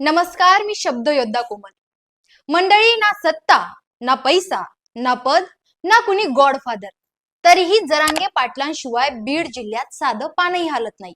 नमस्कार मी शब्द योद्धा कोमल. मंडळी ना सत्ता ना पैसा ना पद ना कुणी गॉडफादर तरीही जरांगे पाटलांशिवाय बीड जिल्ह्यात साधं पानही हालत नाही.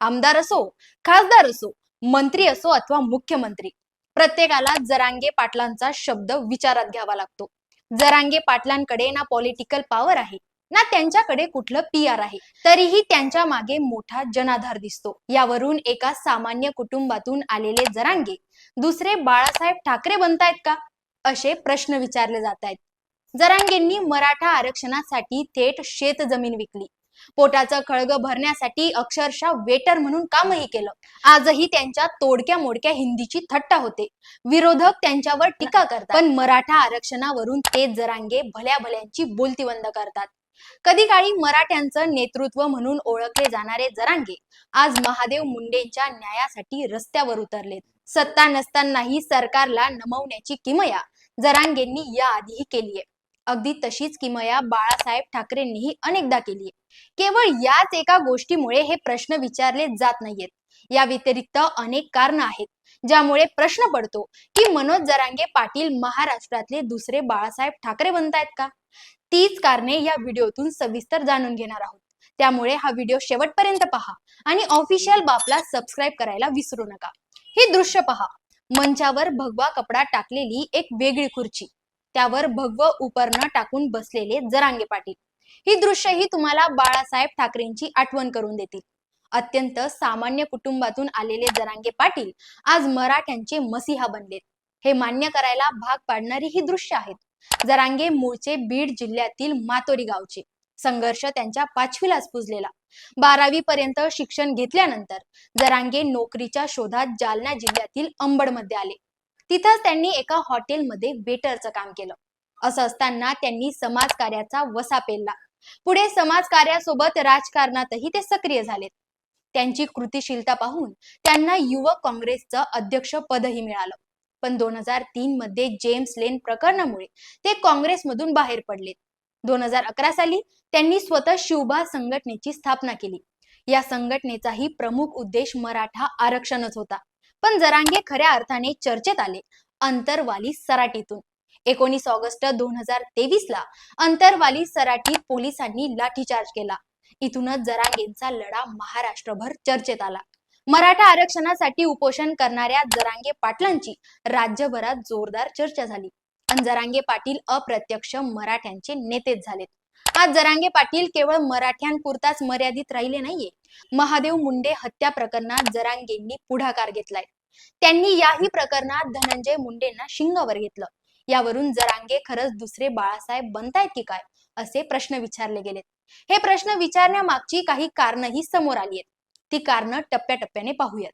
आमदार असो खासदार असो मंत्री असो अथवा मुख्यमंत्री प्रत्येकाला जरांगे पाटलांचा शब्द विचारात घ्यावा लागतो. जरांगे पाटलांकडे ना पॉलिटिकल पॉवर आहे. ना त्यांच्याकडे कुठलं पी आर आहे? तरीही त्यांच्या मागे मोठा जनाधार दिसतो. यावरून एका सामान्य कुटुंबातून आलेले जरांगे दुसरे बाळासाहेब ठाकरे बनतायत का? असे प्रश्न विचारले जात आहेत जरांगेंनी मराठा आरक्षणासाठी थेट शेत जमीन विकली. पोटाचं खळग भरण्यासाठी अक्षरशः वेटर म्हणून कामही केलं. आजही त्यांच्या तोडक्या मोडक्या हिंदीची थट्टा होते. विरोधक त्यांच्यावर टीका करतात. पण मराठा आरक्षणावरून ते जरांगे भल्या भल्यांची बोलती बंद करतात. कधी काळी मराठ्यांचं नेतृत्व म्हणून ओळखले जाणारे जरांगे आज महादेव मुंडेंच्या न्यायासाठी रस्त्यावर उतरलेत. सत्ता नसतानाही सरकारला नमवण्याची किमया जरांगेंनी याआधीही केलीये अगदी तशीच किमया बाळासाहेब ठाकरेंनीही अनेकदा केलीये केवळ याच एका गोष्टीमुळे हे प्रश्न विचारले जात नाहीयेत. या व्यतिरिक्त अनेक कारण आहेत ज्यामुळे प्रश्न पडतो की मनोज जरांगे पाटील महाराष्ट्रातले दुसरे बाळासाहेब ठाकरे बनतायत का? तीच कारणे या व्हिडिओतून सविस्तर जाणून घेणार आहोत. त्यामुळे हा व्हिडिओ शेवटपर्यंत पहा आणि ऑफिशियल बापला सबस्क्राईब करायला विसरू नका. हे दृश्य पहा. मंचावर भगवा कपडा टाकलेली एक वेगळी खुर्ची. त्यावर भगव उपरणं टाकून बसलेले जरांगे पाटील. ही दृश्य ही तुम्हाला बाळासाहेब ठाकरेंची आठवण करून देतील. अत्यंत सामान्य कुटुंबातून आलेले जरांगे पाटील आज मराठ्यांचे मसीहा बनलेत. हे मान्य करायला भाग पाडणारी ही दृश्य आहेत. जरांगे मूळचे बीड जिल्ह्यातील मातोरी गावचे. संघर्ष त्यांच्या पाचवीलाच पुजलेला. बारावी पर्यंत शिक्षण घेतल्यानंतर जरांगे नोकरीच्या शोधात जालना जिल्ह्यातील अंबडमध्ये आले. तिथंच त्यांनी एका हॉटेलमध्ये वेटरचं काम केलं. असं असताना त्यांनी समाजकार्याचा वसा पेलला. पुढे समाजकार्यासोबत राजकारणातही ते सक्रिय झालेत. त्यांची कृतिशीलता पाहून त्यांना युवक काँग्रेसचं अध्यक्ष पदही मिळालं. पण दोन हजार तीन मध्ये जेम्स लेन प्रकरणामुळे ते काँग्रेसमधून बाहेर पडले दोन हजार अकरा साली त्यांनी स्वतः शिवबा संघटनेची स्थापना केली. या संघटनेचाही प्रमुख उद्देश मराठा आरक्षणच होता. पण जरांगे खऱ्या अर्थाने चर्चेत आले अंतरवाली सराटीतून. एकोणीस ऑगस्ट दोन हजार तेवीस ला अंतरवाली सराटीत पोलिसांनी लाठीचार्ज केला. इथूनच जरांगेंचा लढा महाराष्ट्रभर चर्चेत आला. मराठा आरक्षणासाठी उपोषण करणाऱ्या जरांगे पाटलांची राज्यभरात जोरदार चर्चा झाली. आणि जरांगे पाटील अप्रत्यक्ष मराठ्यांचे नेतेच झालेत. आज जरांगे पाटील केवळ मराठ्यांपुरताच मर्यादित राहिले नाहीये. महादेव मुंडे हत्या प्रकरणात जरांगेंनी पुढाकार घेतलाय. त्यांनी याही प्रकरणात धनंजय मुंडेंना शिंगावर घेतलं. यावरून जरांगे खरंच दुसरे बाळासाहेब बनतायत की काय असे प्रश्न विचारले गेलेत. हे प्रश्न विचारण्यामागची काही कारणही समोर आली आहेत. ती कारणं टप्प्याटप्प्याने पाहूयात.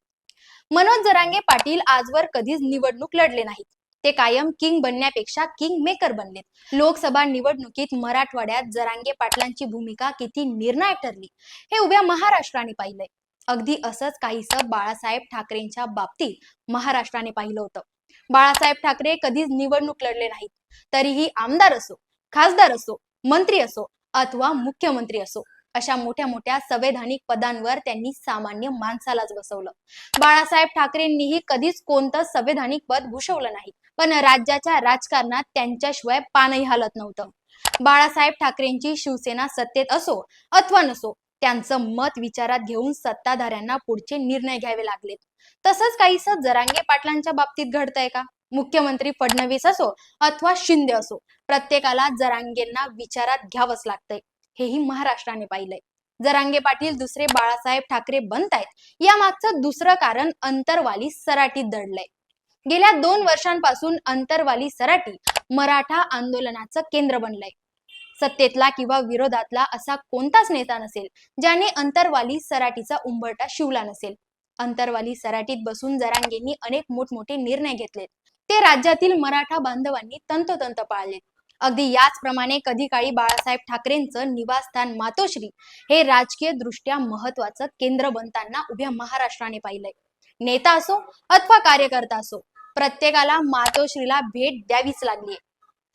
मनोज जरांगे पाटील आजवर कधीच निवडणूक लढले नाहीत. ते कायम किंग बनण्यापेक्षा किंग मेकर बनलेत. लोकसभा निवडणुकीत मराठवाड्यात जरांगे पाटलांची भूमिका किती निर्णायक ठरली हे उभ्या महाराष्ट्राने पाहिलंय. अगदी असंच काहीस बाळासाहेब ठाकरेंच्या बाबतीत महाराष्ट्राने पाहिलं होतं. बाळासाहेब ठाकरे कधीच निवडणूक लढले नाहीत. तरीही आमदार असो खासदार असो मंत्री असो अथवा मुख्यमंत्री असो अशा मोठ्या मोठ्या संवैधानिक पदांवर त्यांनी सामान्य माणसालाच बसवलं. बाळासाहेब ठाकरेंनीही कधीच कोणतं संवैधानिक पद भूषवलं नाही. पण राज्याच्या राजकारणात त्यांच्याशिवाय पानही हलत नव्हतं. बाळासाहेब ठाकरेंची शिवसेना सत्तेत असो अथवा नसो त्यांचं मत विचारात घेऊन सत्ताधाऱ्यांना पुढचे निर्णय घ्यावे लागलेत. तसंच काहीस जरांगे पाटलांच्या बाबतीत घडतंय का? मुख्यमंत्री फडणवीस असो अथवा शिंदे असो प्रत्येकाला जरांगेंना विचारात घ्यावंच लागतंय. हेही महाराष्ट्राने पाहिलंय. जरांगे पाटील दुसरे बाळासाहेब ठाकरे बनतायत या मागचं दुसरं कारण अंतरवाली सराटीत दडलंय. गेल्या दोन वर्षांपासून अंतरवाली सराटी मराठा आंदोलनाचं केंद्र बनलंय. सत्तेतला किंवा विरोधातला असा कोणताच नेता नसेल ज्याने अंतरवाली सराटीचा उंबरटा शिवला नसेल. अंतरवाली सराटीत बसून जरांगेंनी अनेक मोठमोठे निर्णय घेतलेत. ते राज्यातील मराठा बांधवांनी तंतोतंत पाळलेत. अगदी याचप्रमाणे कधी काळी बाळासाहेब ठाकरेंचं निवासस्थान मातोश्री हे राजकीय दृष्ट्या महत्वाचं केंद्र बनताना उभ्या महाराष्ट्राने पाहिलंय. नेता असो अथवा कार्यकर्ता असो प्रत्येकाला मातोश्रीला भेट द्यावीच लागलीये.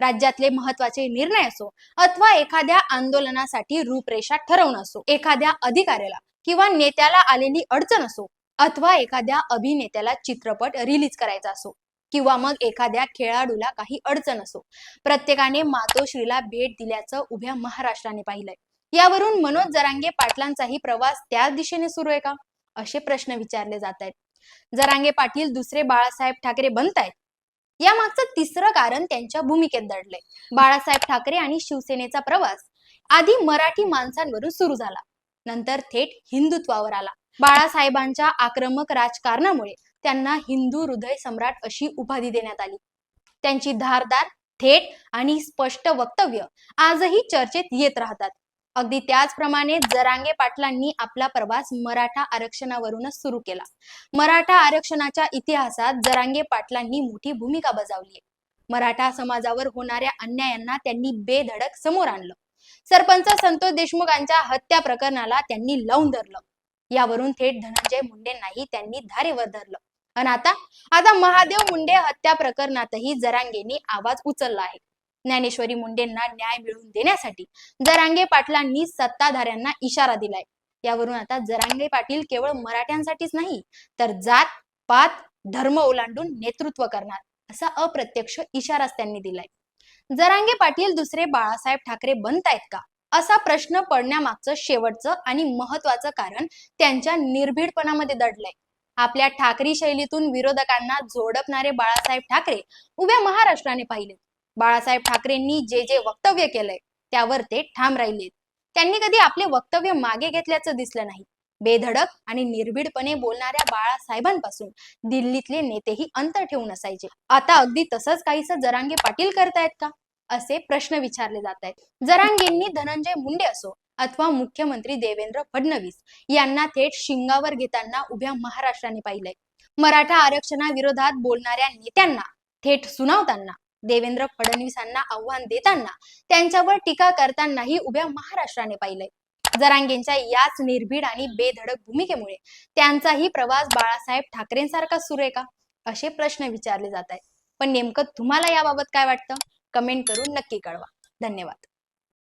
राज्यातले महत्त्वाचे निर्णय असो अथवा एखाद्या आंदोलनासाठी रूपरेषा ठरवणं असो एखाद्या अधिकाऱ्याला किंवा नेत्याला आलेली अडचण असो अथवा एखाद्या अभिनेत्याला चित्रपट रिलीज करायचा असो किंवा मग एखाद्या खेळाडूला काही अडचण असो. प्रत्येकाने मातोश्रीला भेट दिल्याचं उभ्या महाराष्ट्राने पाहिलंय. यावरून मनोज जरांगे पाटलांचाही प्रवास त्याच दिशेने सुरू आहे का? असे प्रश्न विचारले जात आहेत जरांगे पाटील दुसरे बाळासाहेब ठाकरे बनतायत? या मागचं तिसरं कारण त्यांच्या भूमिकेत दडलंय. बाळासाहेब ठाकरे आणि शिवसेनेचा प्रवास आधी मराठी माणसांवरून सुरू झाला. नंतर थेट हिंदुत्वावर आला. बाळासाहेबांच्या आक्रमक राजकारणामुळे त्यांना हिंदू हृदय सम्राट अशी उपाधी देण्यात आली. त्यांची धारदार थेट आणि स्पष्ट वक्तव्य आजही चर्चेत येत राहतात. अगदी त्याचप्रमाणे जरांगे पाटलांनी आपला प्रवास मराठा आरक्षणावरूनच सुरू केला. मराठा आरक्षणाच्या इतिहासात जरांगे पाटलांनी मोठी भूमिका बजावली आहे. मराठा समाजावर होणाऱ्या अन्यायांना त्यांनी बेधडक समोर आणलं. सरपंच संतोष देशमुखांच्या हत्या प्रकरणाला त्यांनी लावून धरलं. यावरून थेट धनंजय मुंडेंनाही त्यांनी धारेवर धरलं. आणि आता आता महादेव मुंडे हत्या प्रकरणातही जरांगेंनी आवाज उचलला आहे. ज्ञानेश्वरी मुंडेंना न्याय मिळवून देण्यासाठी जरांगे पाटलांनी सत्ताधाऱ्यांना इशारा दिलाय. यावरून आता जरांगे पाटील केवळ मराठ्यांसाठीच नाही तर जात पात धर्म ओलांडून नेतृत्व करणार असा अप्रत्यक्ष इशाराच त्यांनी दिलाय. जरांगे पाटील दुसरे बाळासाहेब ठाकरे बनतायत का? असा प्रश्न पडण्यामागचं शेवटचं आणि महत्वाचं कारण त्यांच्या निर्भीडपणामध्ये दडलंय. आपल्या ठाकरी शैलीतून विरोधकांना जोडपणारे बाळासाहेब ठाकरे उभ्या महाराष्ट्राने पाहिले. बाळासाहेब ठाकरेंनी जे जे वक्तव्य केलंय त्यावर ते ठाम राहिलेत त्यांनी कधी आपले वक्तव्य मागे घेतल्याचं दिसलं नाही. बेधडक आणि निर्भीडपणे बोलणाऱ्या बाळासाहेबांपासून दिल्लीतले नेतेही अंतर ठेवून असायचे आता अगदी तसंच काहीस जरांगे पाटील करतायत का? असे प्रश्न विचारले जात आहेत जरांगेंनी धनंजय मुंडे असो अथवा मुख्यमंत्री देवेंद्र फडणवीस यांना थेट शिंगावर घेताना उभ्या महाराष्ट्राने पाहिलंय. मराठा आरक्षणाविरोधात बोलणाऱ्या नेत्यांना थेट सुनावताना देवेंद्र फडणवीसांना आव्हान देताना त्यांच्यावर टीका करतानाही उभ्या महाराष्ट्राने पाहिलंय. जरांगेंच्या याच निर्भीड आणि बेधडक भूमिकेमुळे त्यांचाही प्रवास बाळासाहेब ठाकरेंसारखा सुरू आहे का? असे प्रश्न विचारले जात आहेत. पण नेमकं तुम्हाला याबाबत काय वाटतं? कमेंट करून नक्की कळवा. धन्यवाद.